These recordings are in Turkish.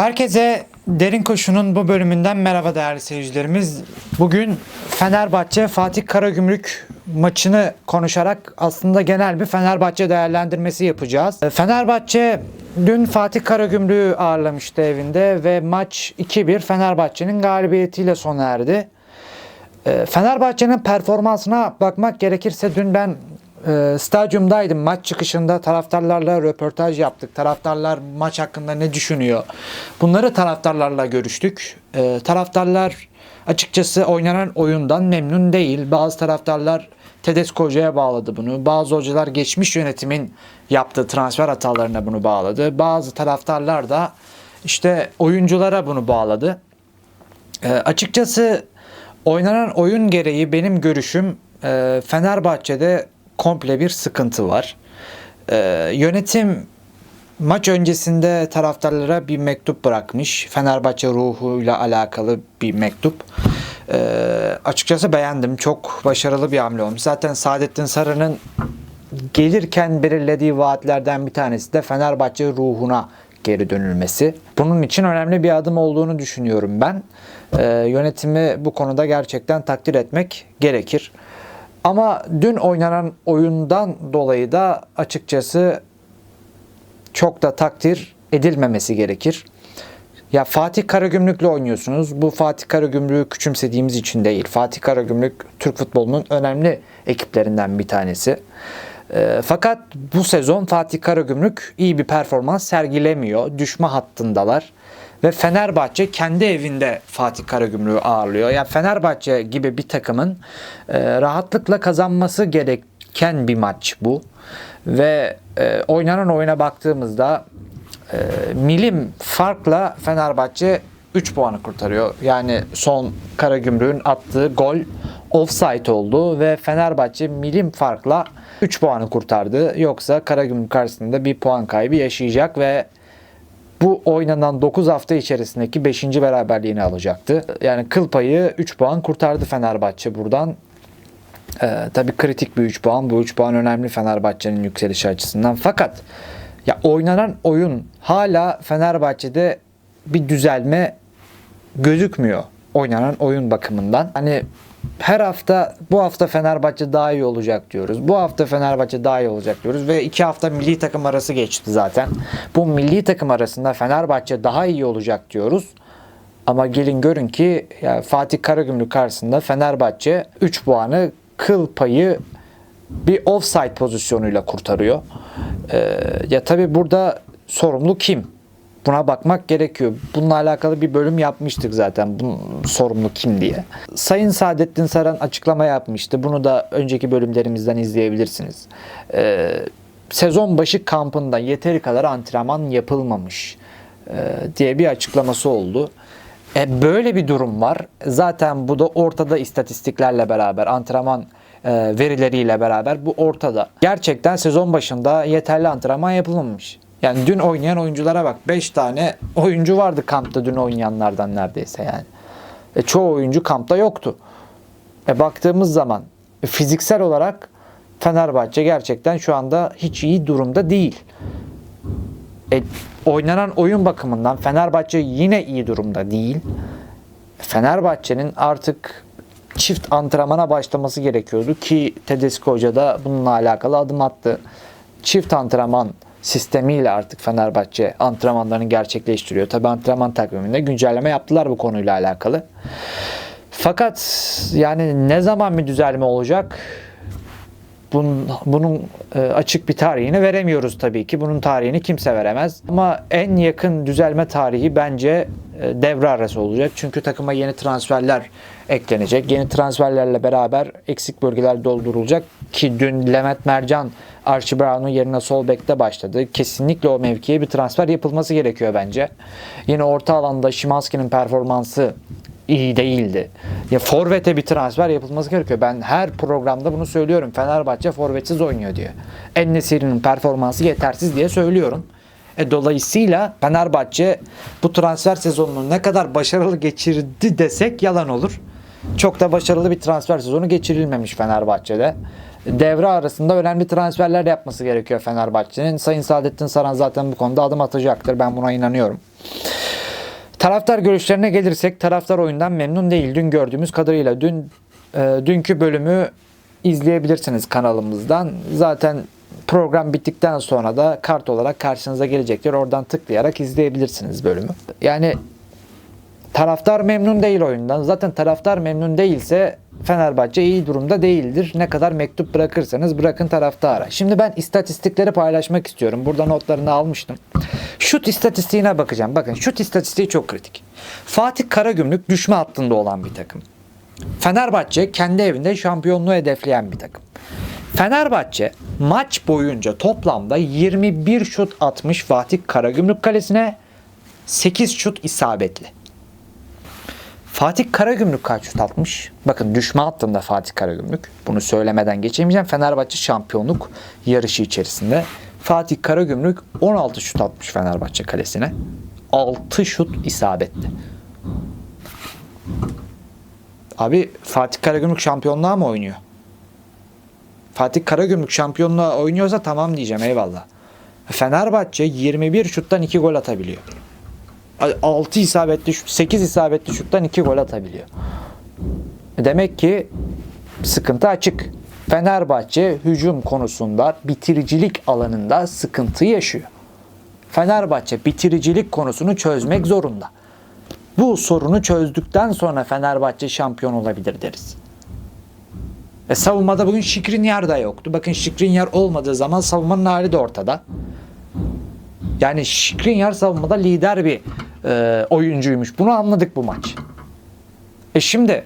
Herkese Derin Koşu'nun bu bölümünden merhaba değerli seyircilerimiz. Bugün Fenerbahçe Fatih Karagümrük maçını konuşarak aslında genel bir Fenerbahçe değerlendirmesi yapacağız. E, Fenerbahçe dün Fatih Karagümrük'ü ağırlamıştı evinde ve maç 2-1 Fenerbahçe'nin galibiyetiyle sona erdi. E, Fenerbahçe'nin performansına bakmak gerekirse dün ben e, stadyumdaydım. Maç çıkışında taraftarlarla röportaj yaptık. Taraftarlar maç hakkında ne düşünüyor? Bunları taraftarlarla görüştük. E, taraftarlar açıkçası oynanan oyundan memnun değil. Bazı taraftarlar Tedesco Hoca'ya bağladı bunu. Bazı hocalar geçmiş yönetimin yaptığı transfer hatalarına bunu bağladı. Bazı taraftarlar da işte oyunculara bunu bağladı. E, açıkçası oynanan oyun gereği benim görüşüm e, Fenerbahçe'de komple bir sıkıntı var. E, yönetim maç öncesinde taraftarlara bir mektup bırakmış. Fenerbahçe ruhuyla alakalı bir mektup. E, açıkçası beğendim. Çok başarılı bir hamle olmuş. Zaten Saadettin Sarı'nın gelirken belirlediği vaatlerden bir tanesi de Fenerbahçe ruhuna geri dönülmesi. Bunun için önemli bir adım olduğunu düşünüyorum ben. Ee, yönetimi bu konuda gerçekten takdir etmek gerekir. Ama dün oynanan oyundan dolayı da açıkçası çok da takdir edilmemesi gerekir. Ya Fatih Karagümrük'le oynuyorsunuz. Bu Fatih Karagümrük'ü küçümsediğimiz için değil. Fatih Karagümrük Türk futbolunun önemli ekiplerinden bir tanesi. E, fakat bu sezon Fatih Karagümrük iyi bir performans sergilemiyor. Düşme hattındalar. Ve Fenerbahçe kendi evinde Fatih Karagümrük'ü ağırlıyor. Yani Fenerbahçe gibi bir takımın e, rahatlıkla kazanması gereken bir maç bu. Ve e, oynanan oyuna baktığımızda e, milim farkla Fenerbahçe 3 puanı kurtarıyor. Yani son Karagümrük'ün attığı gol offside oldu ve Fenerbahçe milim farkla 3 puanı kurtardı. Yoksa Karagümrük karşısında bir puan kaybı yaşayacak ve bu oynanan 9 hafta içerisindeki 5. beraberliğini alacaktı. Yani kıl payı 3 puan kurtardı Fenerbahçe buradan. Ee, tabii kritik bir 3 puan. Bu 3 puan önemli Fenerbahçe'nin yükselişi açısından. Fakat ya oynanan oyun hala Fenerbahçe'de bir düzelme gözükmüyor oynanan oyun bakımından. Hani her hafta bu hafta Fenerbahçe daha iyi olacak diyoruz. Bu hafta Fenerbahçe daha iyi olacak diyoruz ve iki hafta milli takım arası geçti zaten. Bu milli takım arasında Fenerbahçe daha iyi olacak diyoruz. Ama gelin görün ki ya Fatih Karagümrük karşısında Fenerbahçe 3 puanı kıl payı bir offside pozisyonuyla kurtarıyor. Ee, ya tabi burada sorumlu kim? Buna bakmak gerekiyor. Bununla alakalı bir bölüm yapmıştık zaten. Bunun sorumlu kim diye. Sayın Saadettin Saran açıklama yapmıştı. Bunu da önceki bölümlerimizden izleyebilirsiniz. Ee, sezon başı kampında yeteri kadar antrenman yapılmamış e, diye bir açıklaması oldu. E, böyle bir durum var. Zaten bu da ortada istatistiklerle beraber antrenman e, verileriyle beraber bu ortada. Gerçekten sezon başında yeterli antrenman yapılmamış. Yani dün oynayan oyunculara bak. 5 tane oyuncu vardı kampta dün oynayanlardan neredeyse yani. E, çoğu oyuncu kampta yoktu. E, baktığımız zaman e, fiziksel olarak Fenerbahçe gerçekten şu anda hiç iyi durumda değil. E, oynanan oyun bakımından Fenerbahçe yine iyi durumda değil. Fenerbahçe'nin artık çift antrenmana başlaması gerekiyordu ki Tedesco Hoca da bununla alakalı adım attı. Çift antrenman sistemiyle artık Fenerbahçe antrenmanlarını gerçekleştiriyor. Tabi antrenman takviminde güncelleme yaptılar bu konuyla alakalı. Fakat yani ne zaman bir düzelme olacak? Bunun, bunun e, açık bir tarihini veremiyoruz tabii ki. Bunun tarihini kimse veremez. Ama en yakın düzelme tarihi bence devre arası olacak. Çünkü takıma yeni transferler eklenecek. Yeni transferlerle beraber eksik bölgeler doldurulacak. Ki dün Levent Mercan Archie Brown'un yerine sol bekte başladı. Kesinlikle o mevkiye bir transfer yapılması gerekiyor bence. Yine orta alanda Şimanski'nin performansı iyi değildi. Ya forvete bir transfer yapılması gerekiyor. Ben her programda bunu söylüyorum. Fenerbahçe forvetsiz oynuyor diye. En-Nesyri'nin performansı yetersiz diye söylüyorum. E, dolayısıyla Fenerbahçe bu transfer sezonunu ne kadar başarılı geçirdi desek yalan olur. Çok da başarılı bir transfer sezonu geçirilmemiş Fenerbahçe'de. Devre arasında önemli transferler yapması gerekiyor Fenerbahçe'nin. Sayın Saadettin Saran zaten bu konuda adım atacaktır. Ben buna inanıyorum. Taraftar görüşlerine gelirsek taraftar oyundan memnun değil. Dün gördüğümüz kadarıyla dün e, dünkü bölümü izleyebilirsiniz kanalımızdan. Zaten program bittikten sonra da kart olarak karşınıza gelecektir. Oradan tıklayarak izleyebilirsiniz bölümü. Yani taraftar memnun değil oyundan. Zaten taraftar memnun değilse Fenerbahçe iyi durumda değildir. Ne kadar mektup bırakırsanız bırakın taraftara. Şimdi ben istatistikleri paylaşmak istiyorum. Burada notlarını almıştım. Şut istatistiğine bakacağım. Bakın şut istatistiği çok kritik. Fatih Karagümrük düşme hattında olan bir takım. Fenerbahçe kendi evinde şampiyonluğu hedefleyen bir takım. Fenerbahçe maç boyunca toplamda 21 şut atmış Fatih Karagümrük kalesine 8 şut isabetli. Fatih Karagümrük kaç şut atmış? Bakın düşme hattında Fatih Karagümrük. Bunu söylemeden geçemeyeceğim. Fenerbahçe şampiyonluk yarışı içerisinde. Fatih Karagümrük 16 şut atmış Fenerbahçe kalesine. 6 şut isabetli. Abi Fatih Karagümrük şampiyonluğa mı oynuyor? Fatih Karagümrük şampiyonluğa oynuyorsa tamam diyeceğim eyvallah. Fenerbahçe 21 şuttan 2 gol atabiliyor. 6 isabetli şut, 8 isabetli şuttan 2 gol atabiliyor. Demek ki sıkıntı açık. Fenerbahçe hücum konusunda bitiricilik alanında sıkıntı yaşıyor. Fenerbahçe bitiricilik konusunu çözmek zorunda. Bu sorunu çözdükten sonra Fenerbahçe şampiyon olabilir deriz. E savunmada bugün Şikrinyar da yoktu. Bakın Şikrinyar olmadığı zaman savunmanın hali de ortada. Yani Şikrinyar savunmada lider bir e, oyuncuymuş. Bunu anladık bu maç. E şimdi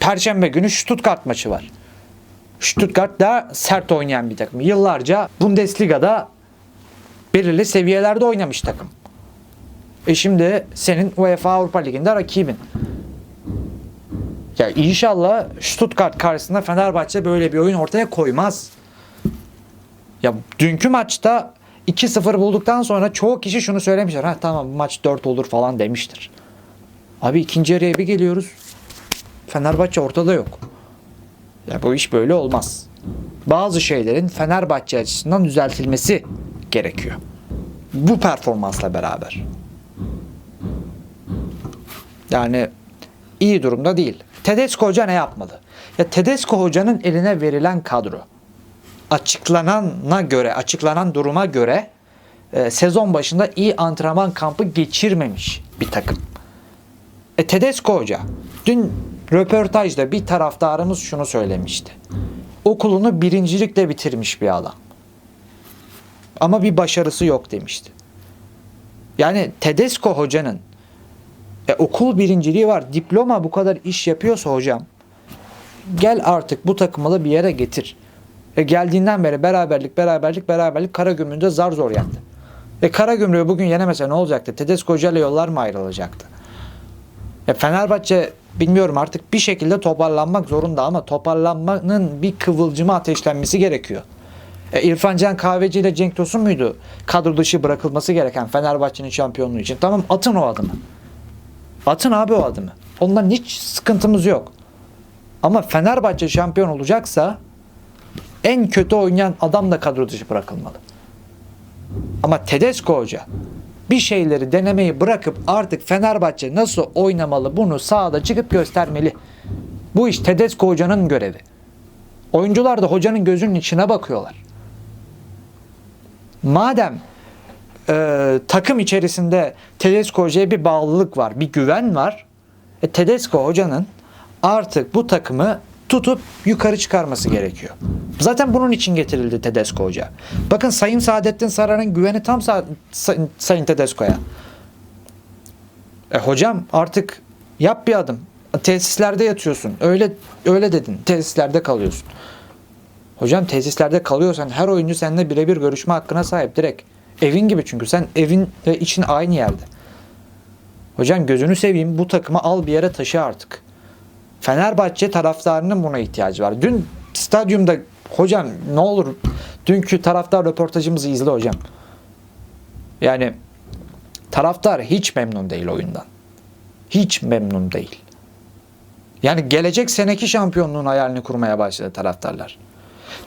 Perşembe günü Stuttgart maçı var. Stuttgart da sert oynayan bir takım. Yıllarca Bundesliga'da belirli seviyelerde oynamış takım. E şimdi senin UEFA Avrupa Ligi'nde rakibin. Ya inşallah Stuttgart karşısında Fenerbahçe böyle bir oyun ortaya koymaz. Ya dünkü maçta 2-0 bulduktan sonra çoğu kişi şunu söylemişler. Ha tamam bu maç 4 olur falan demiştir. Abi ikinci yarıya bir geliyoruz. Fenerbahçe ortada yok. Ya bu iş böyle olmaz. Bazı şeylerin Fenerbahçe açısından düzeltilmesi gerekiyor. Bu performansla beraber. Yani iyi durumda değil. Tedesco Hoca ne yapmalı? Ya Tedesco Hoca'nın eline verilen kadro açıklanana göre, açıklanan duruma göre e, sezon başında iyi antrenman kampı geçirmemiş bir takım. E Tedesco Hoca dün röportajda bir taraftarımız şunu söylemişti. Okulunu birincilikle bitirmiş bir adam. Ama bir başarısı yok demişti. Yani Tedesco hocanın e, okul birinciliği var. Diploma bu kadar iş yapıyorsa hocam gel artık bu takımı bir yere getir. E, geldiğinden beri beraberlik beraberlik beraberlik Karagümrük'te zar zor yendi. E Karagümrük'ü bugün yenemese ne olacaktı? Tedesco Hoca yollar mı ayrılacaktı? E, Fenerbahçe bilmiyorum artık bir şekilde toparlanmak zorunda ama toparlanmanın bir kıvılcımı ateşlenmesi gerekiyor. E, İrfan Can Kahveci ile Cenk Tosun muydu kadro dışı bırakılması gereken Fenerbahçe'nin şampiyonluğu için? Tamam atın o adımı. Atın abi o adımı. Ondan hiç sıkıntımız yok. Ama Fenerbahçe şampiyon olacaksa en kötü oynayan adam da kadro dışı bırakılmalı. Ama Tedesco Hoca bir şeyleri denemeyi bırakıp artık Fenerbahçe nasıl oynamalı bunu sahada çıkıp göstermeli. Bu iş Tedesco Hoca'nın görevi. Oyuncular da hocanın gözünün içine bakıyorlar. Madem e, takım içerisinde Tedesco Hoca'ya bir bağlılık var, bir güven var. E, Tedesco Hoca'nın artık bu takımı tutup yukarı çıkarması gerekiyor. Zaten bunun için getirildi Tedesco Hoca. Bakın Sayın Saadettin Saran'ın güveni tam Sa- Sa- Sayın Tedesco'ya. E, hocam artık yap bir adım. Tesislerde yatıyorsun. Öyle öyle dedin. Tesislerde kalıyorsun. Hocam tesislerde kalıyorsan her oyuncu seninle birebir görüşme hakkına sahip direkt. Evin gibi çünkü sen evin ve için aynı yerde. Hocam gözünü seveyim bu takımı al bir yere taşı artık. Fenerbahçe taraftarının buna ihtiyacı var. Dün stadyumda hocam ne olur dünkü taraftar röportajımızı izle hocam. Yani taraftar hiç memnun değil oyundan. Hiç memnun değil. Yani gelecek seneki şampiyonluğun hayalini kurmaya başladı taraftarlar.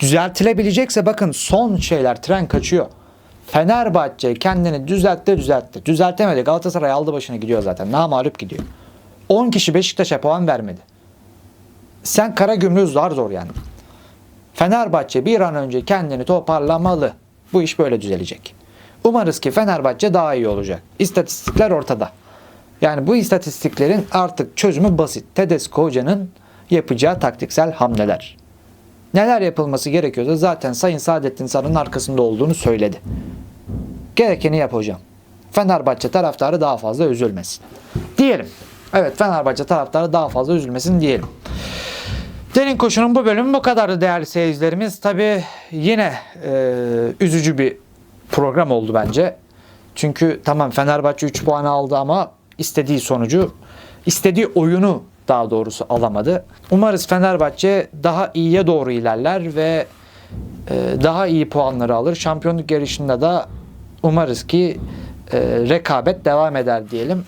Düzeltilebilecekse bakın son şeyler tren kaçıyor. Fenerbahçe kendini düzeltti düzeltti. Düzeltemedi. Galatasaray aldı başına gidiyor zaten. Namalup gidiyor. 10 kişi Beşiktaş'a puan vermedi. Sen kara gümrüğü zar zor yani. Fenerbahçe bir an önce kendini toparlamalı. Bu iş böyle düzelecek. Umarız ki Fenerbahçe daha iyi olacak. İstatistikler ortada. Yani bu istatistiklerin artık çözümü basit. Tedesco Hoca'nın yapacağı taktiksel hamleler. Neler yapılması gerekiyorsa zaten Sayın Saadettin Sarı'nın arkasında olduğunu söyledi. Gerekeni yap hocam. Fenerbahçe taraftarı daha fazla üzülmesin. Diyelim. Evet Fenerbahçe taraftarı daha fazla üzülmesin diyelim. Derin Koşu'nun bu bölümü bu kadardı değerli seyircilerimiz. Tabi yine e, üzücü bir program oldu bence. Çünkü tamam Fenerbahçe 3 puan aldı ama istediği sonucu, istediği oyunu daha doğrusu alamadı. Umarız Fenerbahçe daha iyiye doğru ilerler ve e, daha iyi puanları alır. Şampiyonluk yarışında da umarız ki e, rekabet devam eder diyelim.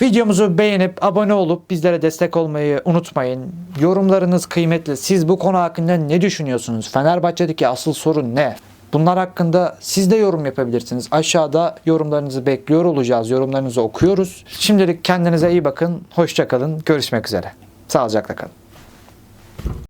Videomuzu beğenip abone olup bizlere destek olmayı unutmayın. Yorumlarınız kıymetli. Siz bu konu hakkında ne düşünüyorsunuz? Fenerbahçe'deki asıl sorun ne? Bunlar hakkında siz de yorum yapabilirsiniz. Aşağıda yorumlarınızı bekliyor olacağız. Yorumlarınızı okuyoruz. Şimdilik kendinize iyi bakın. Hoşça kalın. Görüşmek üzere. Sağlıcakla kalın.